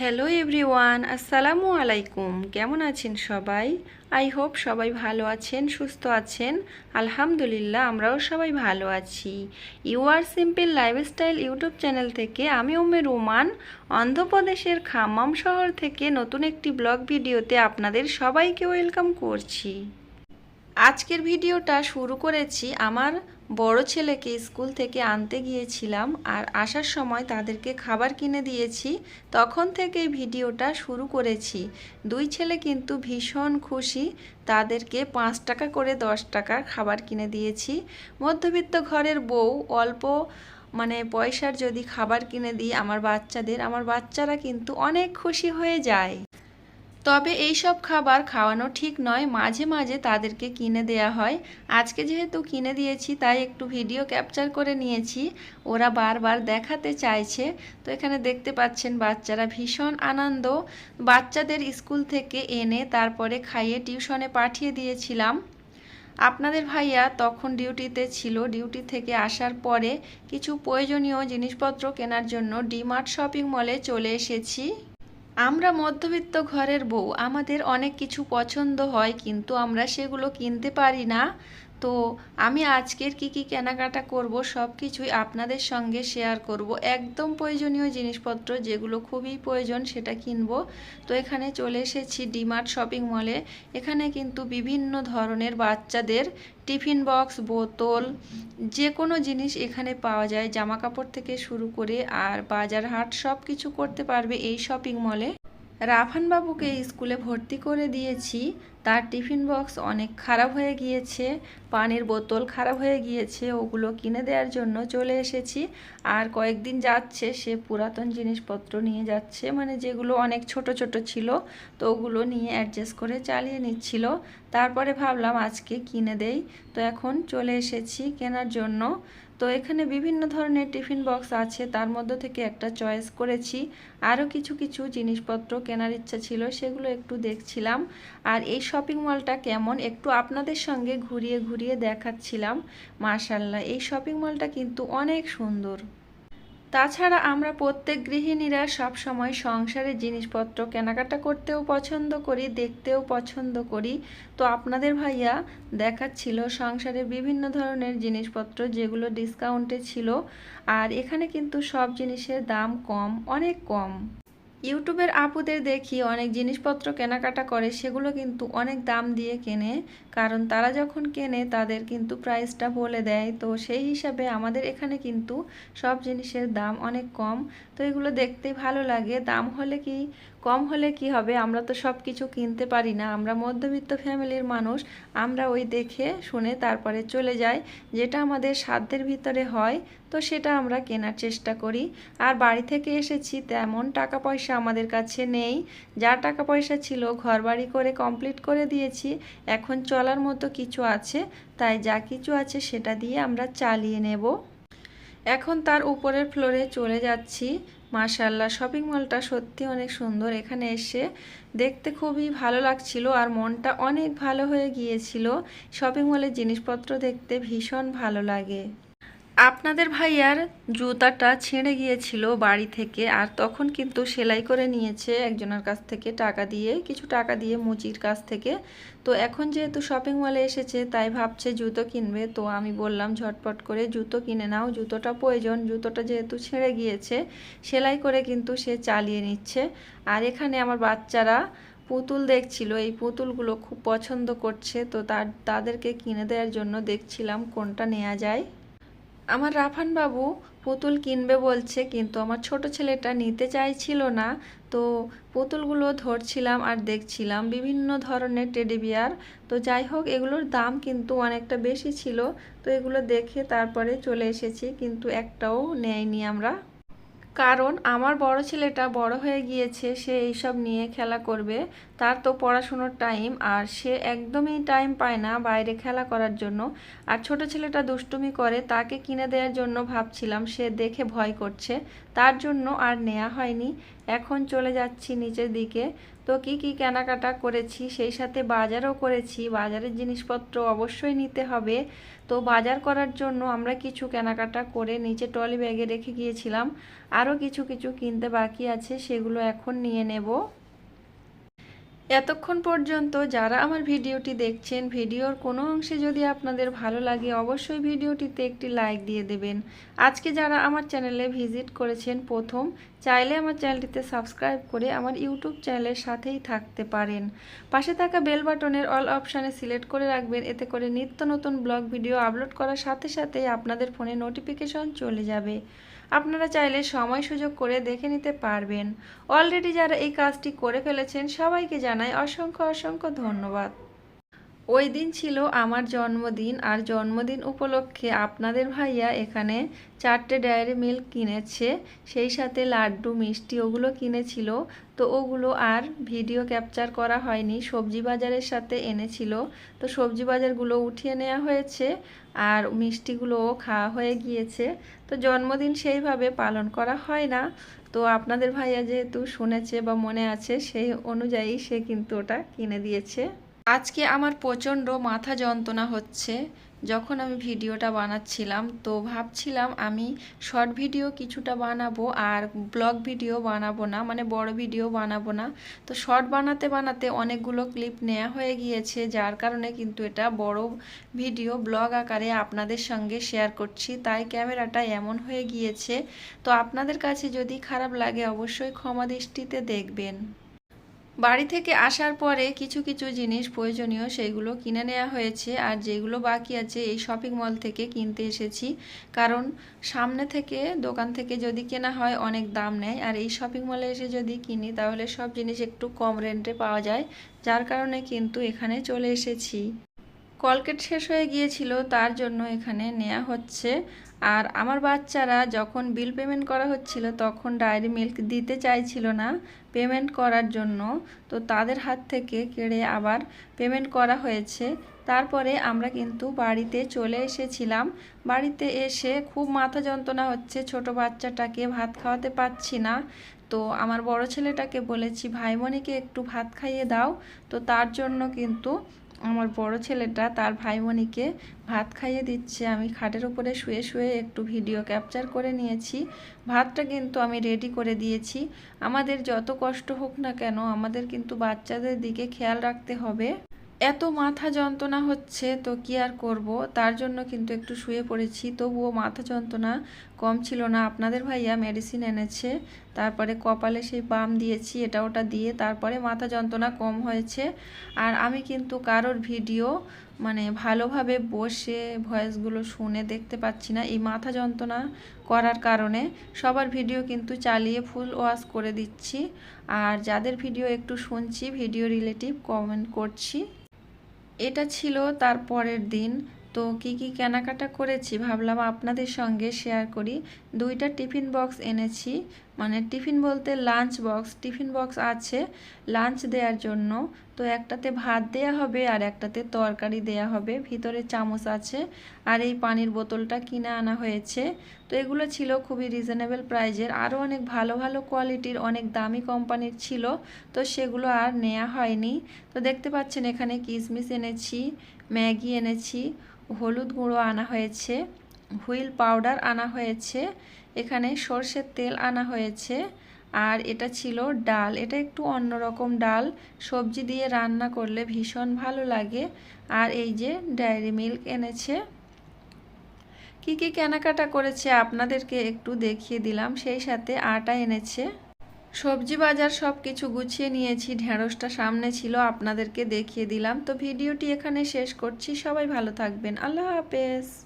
Hello everyone আসসালামু আলাইকুম কেমন আছেন সবাই? আই হোপ সবাই ভালো আছেন, সুস্থ আছেন। আলহামদুলিল্লাহ, আমরাও সবাই ভালো আছি। You are simple lifestyle YouTube channel থেকে আমি ওমে রোমান, অন্ধ্রপ্রদেশের খাম্মাম শহর থেকে নতুন একটি ব্লগ ভিডিওতে আপনাদের সবাইকে ওয়েলকাম করছি। আজকের ভিডিওটা শুরু করেছি আমার বড় ছেলেকে স্কুল থেকে আনতে গিয়েছিলাম আর আসার সময় তাদেরকে খাবার কিনে দিয়েছি। তখন থেকে ভিডিওটা শুরু করেছি। দুই ছেলে কিন্তু ভীষণ খুশি। তাদেরকে পাঁচ টাকা করে দশ টাকা খাবার কিনে দিয়েছি। মধ্যবিত্ত ঘরের বউ অল্প মানে পয়সার যদি খাবার কিনে দিই আমার বাচ্চাদের, আমার বাচ্চারা কিন্তু অনেক খুশি হয়ে যায়। তবে এই সব খাবার খাওয়ানো ঠিক নয়, মাঝে মাঝে তাদেরকে কিনে দেয়া হয়। আজকে যেহেতু কিনে দিয়েছি, তাই একটু ভিডিও ক্যাপচার করে নিয়েছি। ওরা বারবার দেখাতে চাইছে। তো এখানে দেখতে পাচ্ছেন, বাচ্চারা ভীষণ আনন্দ। বাচ্চাদের স্কুল থেকে এনে তারপরে খাইয়ে টিউশনে পাঠিয়ে দিয়েছিলাম। আপনাদের ভাইয়া তখন ডিউটিতে ছিল। ডিউটি থেকে আসার পরে কিছু প্রয়োজনীয় জিনিসপত্র কেনার জন্য ডিমার্ট শপিং মলে চলে এসেছি। আমরা মধ্যবিত্ত ঘরের বউ, আমাদের অনেক কিছু পছন্দ হয়, কিন্তু আমরা সেগুলো কিনতে পারি না। তো আমি আজকের কি কি কেনাকাটা করব সব কিছুই আপনাদের সঙ্গে শেয়ার করব। একদম প্রয়োজনীয় জিনিসপত্র যেগুলো খুবই প্রয়োজন সেটা কিনব। তো এখানে চলে এসেছি ডিমার্ট শপিং মলে এখানে কিন্তু বিভিন্ন ধরনের বাচ্চাদের টিফিন বক্স, বোতল যে কোনো জিনিস এখানে পাওয়া যায় জামা কাপড় থেকে শুরু করে আর বাজার হাট সব কিছু করতে পারবে এই শপিং মলে রাফান বাবুকে স্কুলে ভর্তি করে দিয়েছি। তার টিফিন বক্স অনেক খারাপ হয়ে গিয়েছে, পানির বোতল খারাপ হয়ে গিয়েছে, ওগুলো কিনে দেওয়ার জন্য চলে এসেছি। আর কয়েকদিন যাচ্ছে, সে পুরাতন জিনিসপত্র নিয়ে যাচ্ছে মানে যেগুলো অনেক ছোট ছোট ছিল, তো ওগুলো নিয়ে অ্যাডজাস্ট করে চালিয়ে নিচ্ছিল। তারপরে ভাবলাম আজকে কিনে দেই, তো এখন চলে এসেছি কেনার জন্য। তো এখানে বিভিন্ন ধরনের টিফিন বক্স আছে, তার মধ্যে থেকে একটা চয়েস করেছি। আরও কিছু কিছু জিনিসপত্র কেনার ইচ্ছা ছিল, সেগুলো একটু দেখছিলাম। আর এই শপিং মলটা কেমন? একটু আপনাদের সঙ্গে ঘুরিয়ে ঘুরিয়ে দেখাচ্ছিলাম। মার্শাল্লাহ এই শপিং মলটা কিন্তু অনেক সুন্দর। তাছাড়া আমরা প্রত্যেক গৃহিণীরা সব সময় সংসারের জিনিসপত্র কেনাকাটা করতেও পছন্দ করি, দেখতেও পছন্দ করি। তো আপনাদের ভাইয়া দেখাচ্ছিল সংসারে বিভিন্ন ধরনের জিনিসপত্র যেগুলো ডিসকাউন্টে ছিল। আর এখানে কিন্তু সব জিনিসের দাম কম, অনেক কম। ইউটিউবের আপুদের দেখি অনেক জিনিসপত্র কেনাকাটা করে, সেগুলো কিন্তু অনেক দাম দিয়ে কেনে। কারণ তারা যখন কেনে, তাদের কিন্তু প্রাইসটা বলে দেয়। তো সেই হিসাবে আমাদের এখানে কিন্তু সব জিনিসের দাম অনেক কম। তো এগুলো দেখতে ভালো লাগে। দাম হলে কি, কম হলে কি হবে? আমরা তো সব কিছু কিনতে পারি না। আমরা মধ্যবিত্ত ফ্যামিলির মানুষ। আমরা ওই দেখে শুনে তারপরে চলে যাই। যেটা আমাদের সাধ্যের ভিতরে হয়, তো সেটা আমরা কেনার চেষ্টা করি। আর বাড়ি থেকে এসেছি, তেমন টাকা পয়সা আমাদের কাছে নেই। যা টাকা পয়সা ছিল ঘর বাড়ি করে কমপ্লিট করে দিয়েছি। এখন চলার মতো কিছু আছে, তাই যা কিছু আছে সেটা দিয়ে আমরা চালিয়ে নেব। এখন তার উপরের ফ্লোরে চলে যাচ্ছি। মাশাল্লাহ শপিং মলটা সত্যি অনেক সুন্দর এখানে এসে। দেখতে খুবই ভালো লাগছিল আর মনটা অনেক ভালো হয়ে গিয়েছিল। শপিং মলের জিনিসপত্র দেখতে ভীষণ ভালো লাগে। আপনাদের ভাইয়ার জুতাটা ছিঁড়ে গিয়েছিল বাড়ি থেকে আর তখন কিন্তু সেলাই করে নিয়েছে একজনের কাছ থেকে টাকা দিয়ে, কিছু টাকা দিয়ে মুচির কাছ থেকে। তো এখন যেহেতু শপিং মলে এসেছে, তাই ভাবছে জুতো কিনবে। তো আমি বললাম, ঝটপট করে জুতো কিনে নাও। জুতোটা প্রয়োজন। জুতোটা যেহেতু ছিঁড়ে গিয়েছে, সেলাই করে কিন্তু সে চালিয়ে নিচ্ছে। আর এখানে আমার বাচ্চারা পুতুল দেখছিল। এই পুতুলগুলো খুব পছন্দ করছে। তো তার, তাদেরকে কিনে দেওয়ার জন্য দেখছিলাম কোনটা নেওয়া যায়। আমার রাফান বাবু পুতুল কিনবে বলছে, কিন্তু আমার ছোট ছেলেটা নিতে চাইছিল না। তো পুতুলগুলো ধরছিলাম আর দেখছিলাম বিভিন্ন ধরনের টেডি বিয়ার। তো যাই হোক, এগুলোর দাম কিন্তু অনেকটা বেশি ছিল। তো এগুলো দেখে তারপরে চলে এসেছি, কিন্তু একটাও নেয়নি আমরা। কারণ আমার বড় ছেলেটা বড় হয়ে গিয়েছে, সে এইসব নিয়ে খেলা করবে। তার তো পড়াশুনোর টাইম, আর সে একদমই টাইম পায় না বাইরে খেলা করার জন্য। আর ছোট ছেলেটা দুষ্টুমি করে, তাকে কিনে দেওয়ার জন্য ভাবছিলাম, সে দেখে ভয় করছে। তার জন্য আর নেওয়া হয়নি। এখন চলে যাচ্ছি নিচের দিকে। তো কি কি কেনাকাটা করেছি, সেই সাথে বাজারও করেছি। বাজারের জিনিসপত্র অবশ্যই নিতে হবে। তো বাজার করার জন্য আমরা কিছু কেনাকাটা করে নিচে ট্রলি ব্যাগে রেখে গিয়েছিলাম। আরও কিছু কিছু কিনতে বাকি আছে, সেগুলো এখন নিয়ে নেব। এতক্ষণ পর্যন্ত যারা আমার ভিডিওটি দেখছেন, ভিডিওর কোনো অংশে যদি আপনাদের ভালো লাগে, অবশ্যই ভিডিওটিতে একটি লাইক দিয়ে দেবেন। আজকে যারা আমার চ্যানেলে ভিজিট করেছেন, প্রথম চাইলে আমার চ্যানেলটিতে সাবস্ক্রাইব করে আমার ইউটিউব চ্যানেলের সাথেই থাকতে পারেন। পাশে থাকা বেল বাটনের অল অপশানে সিলেক্ট করে রাখবেন, এতে করে নিত্য নতুন ব্লগ ভিডিও আপলোড করার সাথে সাথে আপনাদের ফোনে নোটিফিকেশন চলে যাবে। আপনারা চাইলে সময় সুযোগ করে দেখে নিতে পারবেন। অলরেডি যারা এই কাজটি করে ফেলেছেন, সবাইকে জানাই অসংখ্য অসংখ্য ধন্যবাদ। ওই দিন ছিল আমার জন্মদিন আর জন্মদিন উপলক্ষে আপনাদের ভাইয়া এখানে চারটে ডায়েরি মিল্ক কিনেছে, সেই সাথে লাড্ডু, মিষ্টি ওগুলো কিনেছিল। তো ওগুলো আর ভিডিও ক্যাপচার করা হয়নি, সবজি বাজারের সাথে এনেছিল। তো সবজি বাজারগুলো উঠিয়ে নেওয়া হয়েছে আর মিষ্টিগুলোও খাওয়া হয়ে গিয়েছে। তো জন্মদিন সেইভাবে পালন করা হয় না। তো আপনাদের ভাইয়া যেহেতু শুনেছে বা মনে আছে, সেই অনুযায়ী সে কিন্তু ওটা কিনে দিয়েছে। আজকে আমার প্রচণ্ড মাথা যন্ত্রণা হচ্ছে। যখন আমি ভিডিওটা বানাচ্ছিলাম, তো ভাবছিলাম আমি শর্ট ভিডিও কিছুটা বানাবো আর ব্লগ ভিডিও বানাবো না মানে বড় ভিডিও বানাবো না। তো শর্ট বানাতে বানাতে অনেকগুলো ক্লিপ নেওয়া হয়ে গিয়েছে, যার কারণে কিন্তু এটা বড় ভিডিও ব্লগ আকারে আপনাদের সঙ্গে শেয়ার করছি। তাই ক্যামেরাটা এমন হয়ে গিয়েছে। তো আপনাদের কাছে যদি খারাপ লাগে, অবশ্যই ক্ষমা দৃষ্টিতে দেখবেন। বাড়ি থেকে আসার পরে কিছু কিছু জিনিস প্রয়োজনীয় সেইগুলো কিনে নেওয়া হয়েছে আর যেগুলো বাকি আছে এই শপিং মল থেকে কিনতে এসেছি। কারণ সামনে থেকে দোকান থেকে যদি কেনা হয় অনেক দাম নেয়। আর এই শপিং মলে এসে যদি কিনি তাহলে সব জিনিস একটু কম রেন্টে পাওয়া যায়। যার কারণে কিন্তু এখানে চলে এসেছি। কলকেট শেষ হয়ে গিয়েছিল, তার জন্য এখানে নেওয়া হচ্ছে। আর আমার বাচ্চারা যখন বিল পেমেন্ট করা হচ্ছিল, তখন ডায়েরি মিল্ক দিতে চাইছিল না পেমেন্ট করার জন্য। তো তাদের হাত থেকে কেড়ে আবার পেমেন্ট করা হয়েছে। তারপরে আমরা কিন্তু বাড়িতে চলে এসেছিলাম। বাড়িতে এসে খুব মাথা যন্ত্রণা হচ্ছে, ছোট বাচ্চাটাকে ভাত খাওয়াতে পারছি না। তো আমার বড় ছেলেটাকে বলেছি ভাইমণিকে একটু ভাত খাইয়ে দাও। তো তার জন্য কিন্তু আমার বড় ছেলেটা তার ভাই বোনিকে ভাত খাইয়ে দিচ্ছে। আমি খাটের উপরে শুয়ে শুয়ে একটু ভিডিও ক্যাপচার করে নিয়েছি। ভাতটা কিন্তু আমি রেডি করে দিয়েছি। আমাদের যত কষ্ট হোক না কেন, আমাদের কিন্তু বাচ্চাদের দিকে খেয়াল রাখতে হবে। এত মাথা যন্ত্রণা হচ্ছে, তো কি আর করব? তার জন্য কিন্তু একটু শুয়ে পড়েছি। তবুও মাথা যন্ত্রণা কম ছিল না। আপনাদের ভাইয়া মেডিসিন এনেছে, তারপরে কপালে সেই বাম দিয়েছি, এটা ওটা দিয়ে তারপরে মাথা যন্ত্রণা কম হয়েছে। আর আমি কিন্তু কারোর ভিডিও মানে ভালোভাবে বসে ভয়েসগুলো শুনে দেখতে পাচ্ছি না। এই মাথা যন্ত্রণা করার কারণে সবার ভিডিও কিন্তু চালিয়ে ফুল ওয়াশ করে দিচ্ছি। আর যাদের ভিডিও একটু শুনছি ভিডিও রিলেটিভ কমেন্ট করছি। এটা ছিল তার পরের দিন। তো কি কি কেনাকাটা করেছি ভাবলাম আপনাদের সঙ্গে শেয়ার করি। দুইটা টিফিন বক্স এনেছি। মানে টিফিন বলতে লাঞ্চ বক্স টিফিন বক্স আছে লাঞ্চ দেওয়ার জন্য। তো একটাতে ভাত দেয়া হবে আর একটাতে তরকারি দেয়া হবে। ভিতরে চামচ আছে আর এই পানির বোতলটা কিনে আনা হয়েছে। তো এগুলো ছিল খুবই রিজনেবল প্রাইজের আরও অনেক ভালো ভালো কোয়ালিটির অনেক দামি কোম্পানির ছিল। তো সেগুলো আর নেওয়া হয়নি। তো দেখতে পাচ্ছেন এখানে কিশমিশ এনেছি, ম্যাগি এনেছি, হলুদ গুঁড়ো আনা হয়েছে। হুইল পাউডার আনা হয়েছে। এখানে সর্ষের তেল আনা হয়েছে। আর এটা ছিল ডাল। এটা একটু অন্যরকম ডাল। সবজি দিয়ে রান্না করলে ভীষণ ভালো লাগে। আর এই যে ডায়েরি মিল্ক এনেছে। কি কি কেনাকাটা করেছে আপনাদেরকে একটু দেখিয়ে দিলাম। সেই সাথে আটা এনেছে। সবজি বাজার সব কিছু গুছিয়ে নিয়েছি। ঢেঁড়সটা সামনে ছিল, আপনাদেরকে দেখিয়ে দিলাম। তো ভিডিওটি এখানে শেষ করছি। সবাই ভালো থাকবেন। আল্লাহ হাফেজ।